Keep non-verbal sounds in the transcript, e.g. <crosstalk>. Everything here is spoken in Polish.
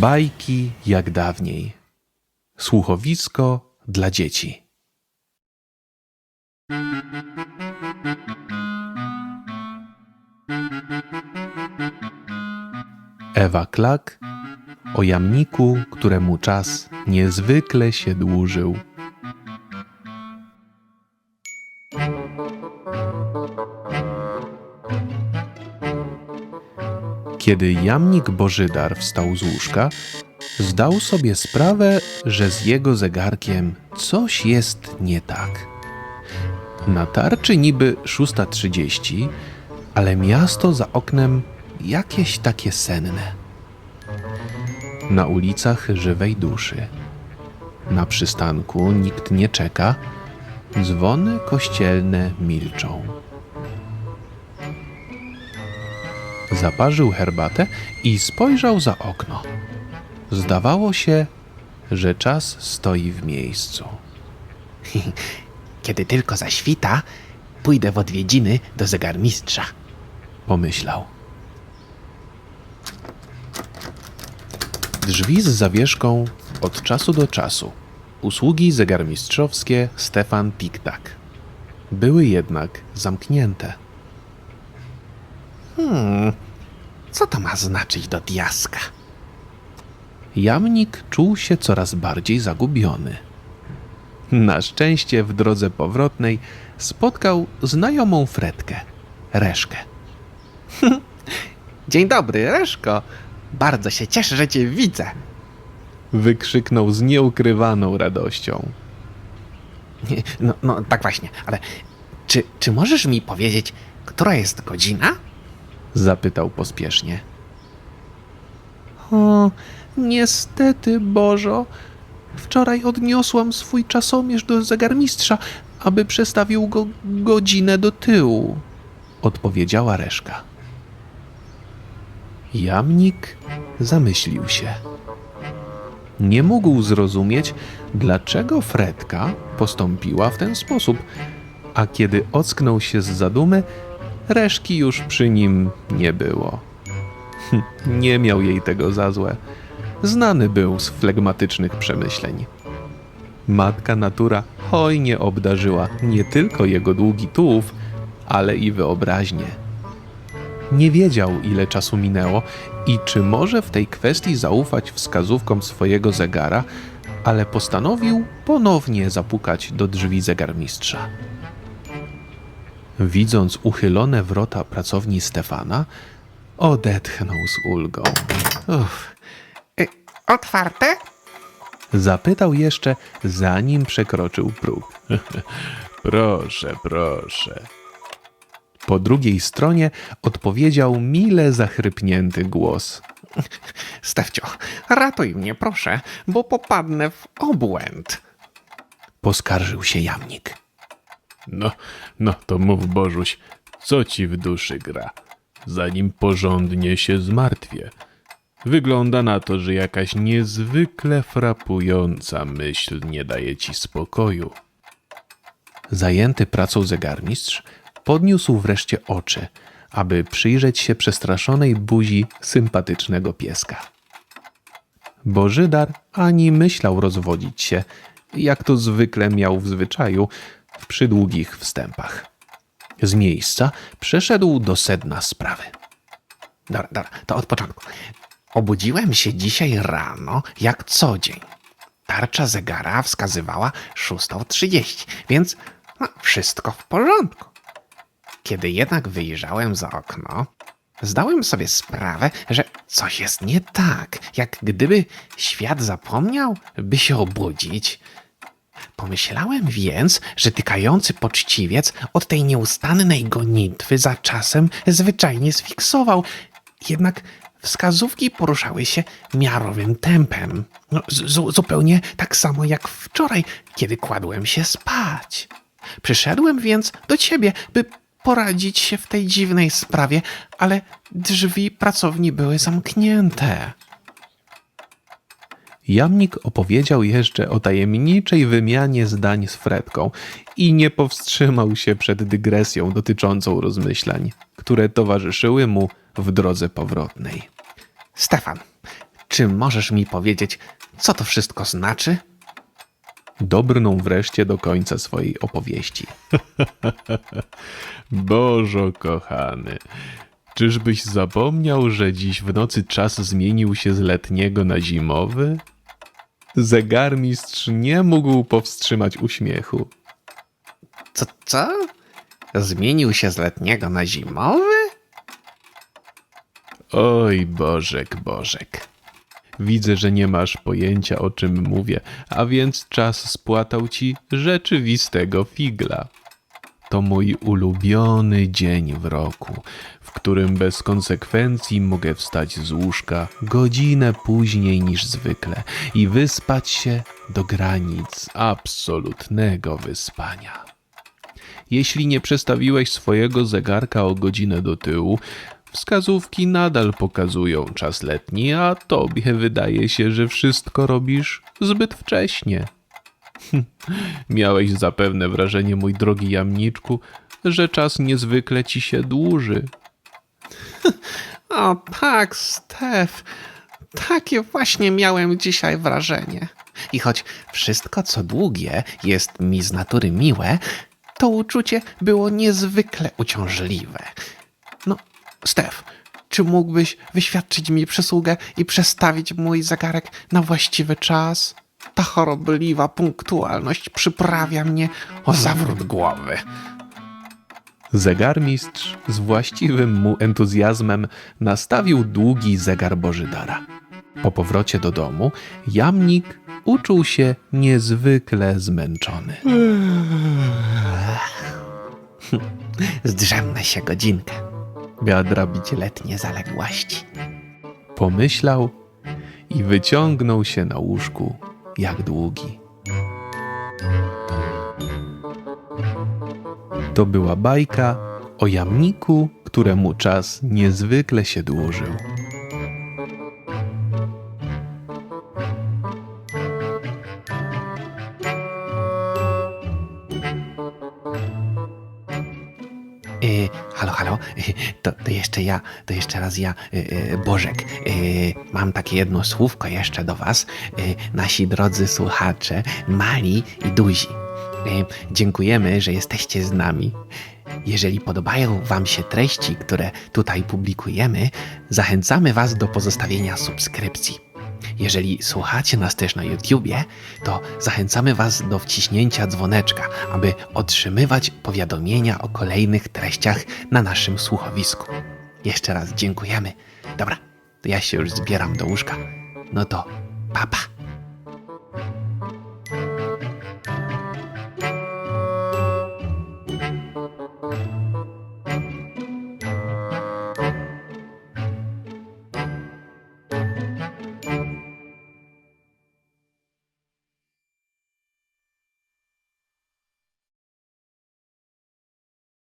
Bajki jak dawniej. Słuchowisko dla dzieci. Ewa Klak o jamniku, któremu czas niezwykle się dłużył. Kiedy jamnik Bożydar wstał z łóżka, zdał sobie sprawę, że z jego zegarkiem coś jest nie tak. Na tarczy niby 6.30, ale miasto za oknem jakieś takie senne. Na ulicach żywej duszy. Na przystanku nikt nie czeka, dzwony kościelne milczą. Zaparzył herbatę i spojrzał za okno. Zdawało się, że czas stoi w miejscu. <laughs> Kiedy tylko zaświta, pójdę w odwiedziny do zegarmistrza. Pomyślał. Drzwi z zawieszką od czasu do czasu. Usługi zegarmistrzowskie Stefan Tiktak. Były jednak zamknięte. Hmm, co to ma znaczyć do diaska? Jamnik czuł się coraz bardziej zagubiony. Na szczęście w drodze powrotnej spotkał znajomą Fredkę, Reszkę. <laughs> Dzień dobry, Reszko. Bardzo się cieszę, że cię widzę. Wykrzyknął z nieukrywaną radością. No, no tak właśnie, ale czy, czy możesz mi powiedzieć, która jest godzina? Zapytał pospiesznie. O, niestety, Bożo. Wczoraj odniosłam swój czasomierz do zegarmistrza, aby przestawił go godzinę do tyłu, odpowiedziała Reszka. Jamnik zamyślił się. Nie mógł zrozumieć, dlaczego Fredka postąpiła w ten sposób, a kiedy ocknął się z zadumy, reszki już przy nim nie było. Hm, Nie miał jej tego za złe. Znany był z flegmatycznych przemyśleń. Matka natura hojnie obdarzyła nie tylko jego długi tułów, ale i wyobraźnię. Nie wiedział, ile czasu minęło i czy może w tej kwestii zaufać wskazówkom swojego zegara, ale postanowił ponownie zapukać do drzwi zegarmistrza. Widząc uchylone wrota pracowni Stefana, odetchnął z ulgą. Uff, Y, otwarte? zapytał jeszcze, zanim przekroczył próg. <laughs> proszę, proszę. Po drugiej stronie odpowiedział mile zachrypnięty głos. <laughs> Stefcio, ratuj mnie proszę, bo popadnę w obłęd. Poskarżył się jamnik. No, no to mów Bożuś, co ci w duszy gra, zanim porządnie się zmartwię. Wygląda na to, że jakaś niezwykle frapująca myśl nie daje ci spokoju. Zajęty pracą zegarmistrz podniósł wreszcie oczy, aby przyjrzeć się przestraszonej buzi sympatycznego pieska. Bożydar ani myślał rozwodzić się, jak to zwykle miał w zwyczaju w przydługich wstępach. Z miejsca przeszedł do sedna sprawy. Dobra, dobra, to od początku. Obudziłem się dzisiaj rano, jak co dzień. Tarcza zegara wskazywała 6.30, więc no, wszystko w porządku. Kiedy jednak wyjrzałem za okno, zdałem sobie sprawę, że coś jest nie tak, jak gdyby świat zapomniał, by się obudzić. Pomyślałem więc, że tykający poczciwiec od tej nieustannej gonitwy za czasem zwyczajnie sfiksował. Jednak wskazówki poruszały się miarowym tempem. No, zupełnie tak samo jak wczoraj, kiedy kładłem się spać. Przyszedłem więc do ciebie, by poradzić się w tej dziwnej sprawie, ale drzwi pracowni były zamknięte. Jamnik opowiedział jeszcze o tajemniczej wymianie zdań z Fredką i nie powstrzymał się przed dygresją dotyczącą rozmyślań, które towarzyszyły mu w drodze powrotnej. Stefan, czy możesz mi powiedzieć, co to wszystko znaczy? Dobrnął wreszcie do końca swojej opowieści. <laughs> Bożo kochany, czyżbyś zapomniał, że dziś w nocy czas zmienił się z letniego na zimowy? Zegarmistrz nie mógł powstrzymać uśmiechu. Co, co? Zmienił się z letniego na zimowy? Oj, Bożek, Bożek. Widzę, że nie masz pojęcia o czym mówię, a więc czas spłatał ci rzeczywistego figla. To mój ulubiony dzień w roku, w którym bez konsekwencji mogę wstać z łóżka godzinę później niż zwykle i wyspać się do granic absolutnego wyspania. Jeśli nie przestawiłeś swojego zegarka o godzinę do tyłu, wskazówki nadal pokazują czas letni, a tobie wydaje się, że wszystko robisz zbyt wcześnie. Miałeś zapewne wrażenie, mój drogi jamniczku, że czas niezwykle ci się dłuży. <laughs> O tak, Stef. Takie właśnie miałem dzisiaj wrażenie. I choć wszystko, co długie, jest mi z natury miłe, to uczucie było niezwykle uciążliwe. No, Stef, czy mógłbyś wyświadczyć mi przysługę i przestawić mój zegarek na właściwy czas? Ta chorobliwa punktualność przyprawia mnie o zawrót głowy. Zegarmistrz z właściwym mu entuzjazmem nastawił długi zegar Bożydara. Po powrocie do domu jamnik uczuł się niezwykle zmęczony. <laughs> Zdrzemnę się godzinkę, by odrobić letnie zaległości. Pomyślał i wyciągnął się na łóżku jak długi. To była bajka o jamniku, któremu czas niezwykle się dłużył. Halo, halo, y, to, to jeszcze ja, to jeszcze raz ja, y, y, Bożek. Mam takie jedno słówko jeszcze do was, nasi drodzy słuchacze, mali i duzi. Dziękujemy, że jesteście z nami. Jeżeli podobają Wam się treści, które tutaj publikujemy, zachęcamy Was do pozostawienia subskrypcji. Jeżeli słuchacie nas też na YouTubie, to zachęcamy Was do wciśnięcia dzwoneczka, aby otrzymywać powiadomienia o kolejnych treściach na naszym słuchowisku. Jeszcze raz dziękujemy. Dobra, to ja się już zbieram do łóżka. No to papa. Pa.